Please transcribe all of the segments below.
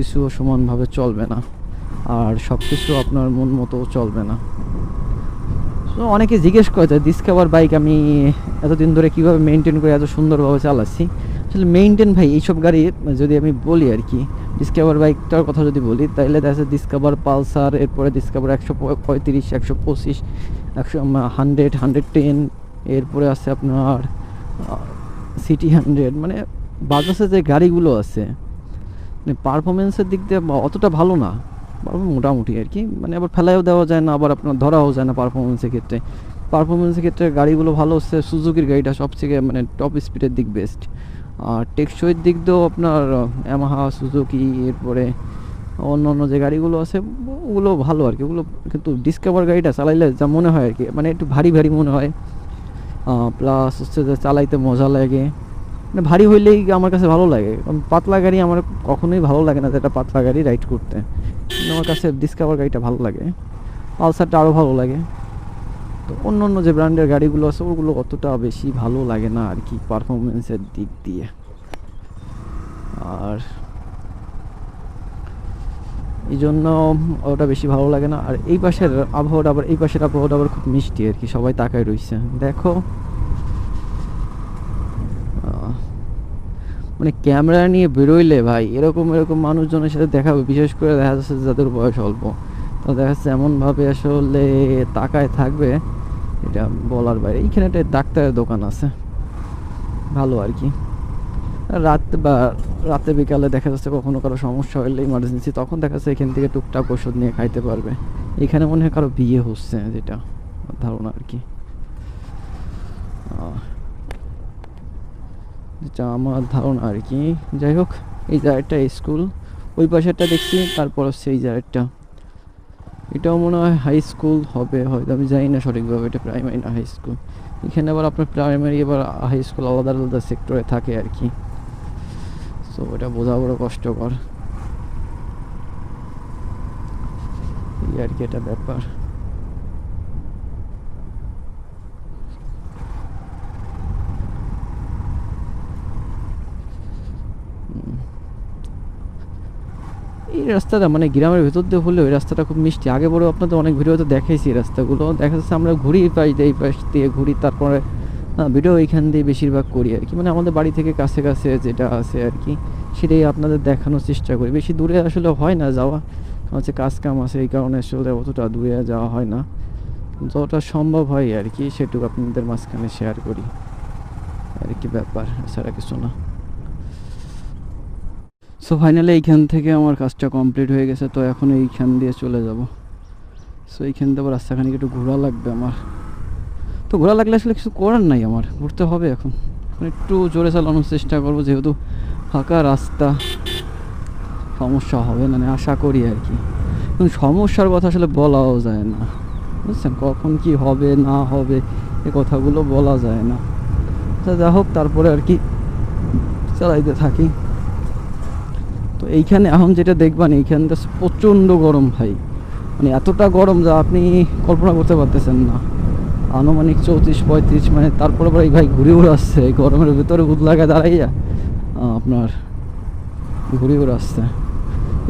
কিছু সমানভাবে চলবে না। আর সব কিছু আপনার মন মতো চলবে না। তো অনেকে জিজ্ঞেস করে যে ডিসকাভার বাইক আমি এতদিন ধরে কীভাবে মেনটেন করে এত সুন্দরভাবে চালাচ্ছি? আসলে মেনটেন ভাই, এইসব গাড়ি যদি আমি বলি আর কি ডিসকাভার বাইকটার কথা যদি বলি তাহলে দেখা যাচ্ছে ডিসকাভার পালসার এরপরে ডিসকাভার একশো পঁয়ত্রিশ, একশো পঁচিশ, একশো হান্ড্রেড হান্ড্রেড টেন এরপরে আছে আপনার সিটি হান্ড্রেড মানে বাজাজের যে গাড়িগুলো আছে মানে পারফরমেন্সের দিক দিয়ে অতটা ভালো না। মোটামুটি আর কি। মানে আবার ফেলাইও দেওয়া যায় না, আবার আপনার ধরাও যায় না পারফরমেন্সের ক্ষেত্রে। পারফরমেন্সের ক্ষেত্রে গাড়িগুলো ভালো হচ্ছে সুজুকির গাড়িটা সবথেকে মানে টপ স্পিডের দিক বেস্ট আর টেকসইয়ের দিক দিয়েও আপনার অ্যামাহা সুজুকি এরপরে অন্য অন্য যে গাড়িগুলো আছে, ওগুলো ভালো আর কি। ওগুলো কিন্তু ডিসকভার গাড়িটা চালাইলে যা মনে হয় আর কি। মানে একটু ভারী ভারী মনে হয়। প্লাস হচ্ছে যে চালাইতে মজা লাগে। ভারী হইলেই আমার কাছে ভালো লাগে। কারণ পাতলা গাড়ি আমার কখনোই ভালো লাগে না যেটা পাতলা গাড়ি রাইড করতে। আমার কাছে ডিসকাভার গাড়িটা ভালো লাগে। পালসারটা আরও ভালো লাগে। তো অন্য অন্য যে ব্র্যান্ডের গাড়িগুলো আছে, ওগুলো অতটা বেশি ভালো লাগে না আর কি পারফরমেন্সের দিক দিয়ে। আর এই জন্য ওটা বেশি ভালো লাগে না। আর এই পাশের আবহাওয়াটা আবার, এই পাশের আবহাওয়াটা আবার খুব মিষ্টি আর কি, সবাই তাকায় রইছে। দেখো মানে ক্যামেরা নিয়ে বেরোইলে ভাই, এরকম এরকম মানুষজনের সাথে দেখা হবে। বিশেষ করে দেখা যাচ্ছে যাদের বয়স অল্প। তো দেখা যাচ্ছে এমনভাবে আসলে তাকায় থাকবে, এটা বলার বাইরে। এইখানে একটা ডাক্তারের দোকান আছে। ভালো আর কি। রাত বা রাতে বিকালে দেখা যাচ্ছে কখনো কারও সমস্যা হলে ইমার্জেন্সি তখন দেখা যাচ্ছে এখান থেকে টুকটাক ওষুধ নিয়ে খাইতে পারবে। এখানে মনে হয় কারও বিয়ে হচ্ছে, যেটা ধারণা আর কি। যেটা আমার ধারণা আর কি। যাই হোক, এই জায়গাটা স্কুল। ওই পাশেরটা দেখছি, তারপর হচ্ছে এই জায়গাটা। এটাও মনে হয় হাই স্কুল হবে, হয়তো আমি জানি না সঠিকভাবে, এটা প্রাইমারি না হাই স্কুল এখানে আবার আপনার প্রাইমারি এবার হাই স্কুল আলাদা আলাদা সেক্টরে থাকে আর কি। সো এটা বোঝা বড় কষ্টকর। এই আর কি এটা ব্যাপার। এই রাস্তাটা মানে গ্রামের ভেতর দিয়ে হলেও এই রাস্তাটা খুব মিষ্টি। আগে বড় আপনাদের অনেক ভিডিওতে দেখাইছি এই রাস্তাগুলো। দেখা যাচ্ছে আমরা ঘুরি পাশ দিয়ে, এই পাশ দিয়ে ঘুরি, তারপরে ভিডিও এইখান দিয়ে বেশিরভাগ করি আর কি। মানে আমাদের বাড়ি থেকে কাছে কাছে যেটা আছে আর কি, সেটাই আপনাদের দেখানোর চেষ্টা করি। বেশি দূরে আসলে হয় না যাওয়া। হচ্ছে কাজ কাম আছে এই কারণে আসলে অতটা দূরে যাওয়া হয় না। যতটা সম্ভব হয় আর কি, সেটুকু আপনাদের মাঝখানে শেয়ার করি। আর কি ব্যাপার, এছাড়া কিছু না। সো ফাইনালি এইখান থেকে আমার কাজটা কমপ্লিট হয়ে গেছে, তো এখন এইখান দিয়ে চলে যাব। সো এইখান আবার রাস্তাখানিক একটু ঘোরা লাগবে আমার। তো ঘোরা লাগলে আসলে কিছু করার নাই আমার, ঘুরতে হবে এখন। একটু জোরে চালানোর চেষ্টা করব, যেহেতু ফাঁকা রাস্তা, সমস্যা হবে না মানে আশা করি আর কি। কিন্তু সমস্যার কথা আসলে বলাও যায় না। বুঝছেন? কখন কি হবে, না হবে, এ কথাগুলো বলা যায় না। যা হোক, তারপরে আর কি চালাইতে থাকি। তো এইখানে এখন যেটা দেখবেন এইখানটা প্রচণ্ড গরম ভাই। মানে এতটা গরম যা আপনি কল্পনা করতে পারতেছেন না। আনুমানিক চৌত্রিশ পঁয়ত্রিশ মানে তারপরে পরে ভাই ঘুরে ঘুরে আসছে এই গরমের ভিতরে উদ লাগা দাঁড়াইয়া। আপনার ঘুরে ঘুরে আসছে।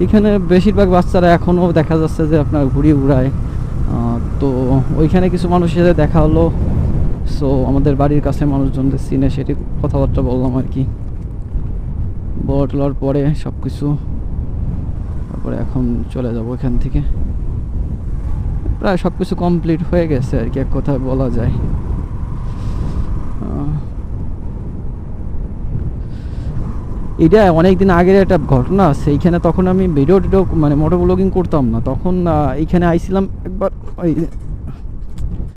এখানে বেশিরভাগ বাচ্চারা এখনও দেখা যাচ্ছে যে আপনার ঘুরি উড়ায় আহ, তো ওইখানে কিছু মানুষের সাথে দেখা হলো। সো আমাদের বাড়ির কাছে মানুষজনদের সিনে সেটি কথাবার্তা বললাম আর কি। বড় টলার পরে সব কিছু। তারপরে এখন চলে যাব এখান থেকে। প্রায় সব কিছু কমপ্লিট হয়ে গেছে আর কি, এক কথায় বলা যায়। এটা অনেক দিন আগের একটা ঘটনা সেইখানে তখন আমি ভিডিও টিডিও মানে মোটর ব্লগিং করতাম না। তখন এইখানে আইছিলাম একবার, ওই